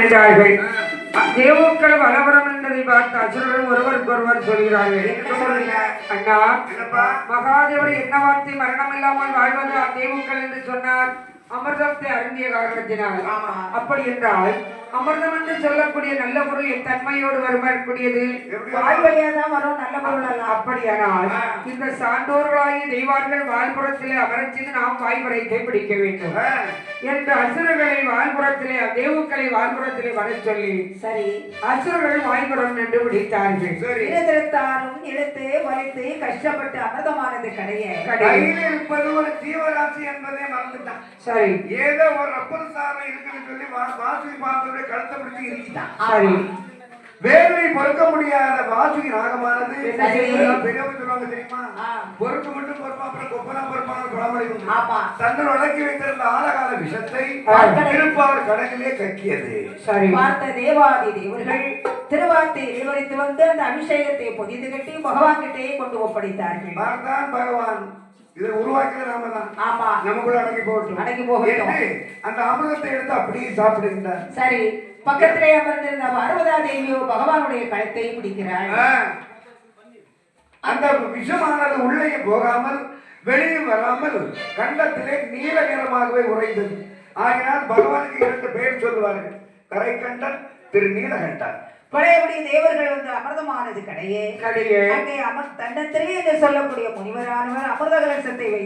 என்றார்கள் தேவோக்கள் வலவரம் என்பதை பார்த்து அசுரர்கள் ஒருவருக்கொருவர் சொல்கிறார்கள்? அண்ணா? மகாதேவர் என்ன வார்த்தை மரணம் இல்லாமல் வாழ்வது தேவுக்கள் என்று சொன்னார் அமிர்தத்தை அருந்திய காரணத்தினால். அப்படி என்றால் அமிர்தம் என்று சொல்லக்கூடிய நல்ல பொருள் என் தன்மையோடு வரக்கூடியது தான் வரும் நல்ல பொருள் எல்லாம் அப்படியானால். இந்த சான்றோர்களாகிய தெய்வார்கள் வாழ்புறத்திலே அமரச் செய்து நாம் வாய்வரைத்தை பிடிக்க வேண்டும். என்று அசுரர்களை வாழ்புறத்திலே தேவுக்களை வாழ்புறத்திலே வரச் சொல்லி சரி. அசுரர்கள் வாய்ப்புறம் என்று பிடித்தார்கள். சரி. இழுத்திருத்தாலும் இழுத்து வலித்து கஷ்டப்பட்டு அமிர்தமானது கடைய. கையில் இருப்பது ஒரு ஜீவராசி என்பதை மறந்துட்டான். சரி. ஏதோ ஒரு ரப்பர் சாரம் இருக்குன்னு சொல்லி வாசுகி பாம்புடைய கழுத்தை பிடிச்சு இருக்கிட்டான் சரி. வேலை பொறுக்க முடியாத வாசுகி செய்யும்? பெரியவங்க சொல்லுவாங்க தெரியுமா. பொறுக்க மட்டும் பொறுப்பா அப்புறம் கொப்பனா பொறுப்பான ஆமா. தன்னுள் அடக்கி வைத்திருந்த ஆழகால விஷத்தை. திருப்பார் கடலிலே கக்கியது. சரி. பார்த்த தேவாதி தேவர்கள் வந்து அந்த அபிஷேகத்தை பொதிந்து கட்டி பகவான் கிட்டே கொண்டு ஒப்படைத்தார்கள். பார்த்தான் பகவான். இதை உருவாக்கிയത് நாம தான் ஆமா. நமக்குள்ள அடங்கி போகட்டும். அடங்கி போகட்டும். அந்த அமிர்தத்தை எடுத்து அப்படியே சாப்பிடுகின்றார் சரி பக்கத்திலே அமர்ந்திருந்த பார்வதா தேவியோ பகவானுடைய கழுத்தை பிடிக்கிறாள். அந்த விஷமானது உள்ளே போகாமல் வெளியே வராமல் கண்டத்திலே நீல நிறமாகவே உறைந்தது. ஆகினால் பகவானுக்கு இரண்டு பெயர் சொல்லுவார்கள். கரை கண்டன் திரு நீலகண்டன் பழையபடி தேவர்கள் அமிர்தமானது கடையே. கடையே. அங்கே அமர் தண்டத்திலே என்று சொல்லக்கூடிய முனிவரானவர் அமிர்த கலசத்தை வைத்து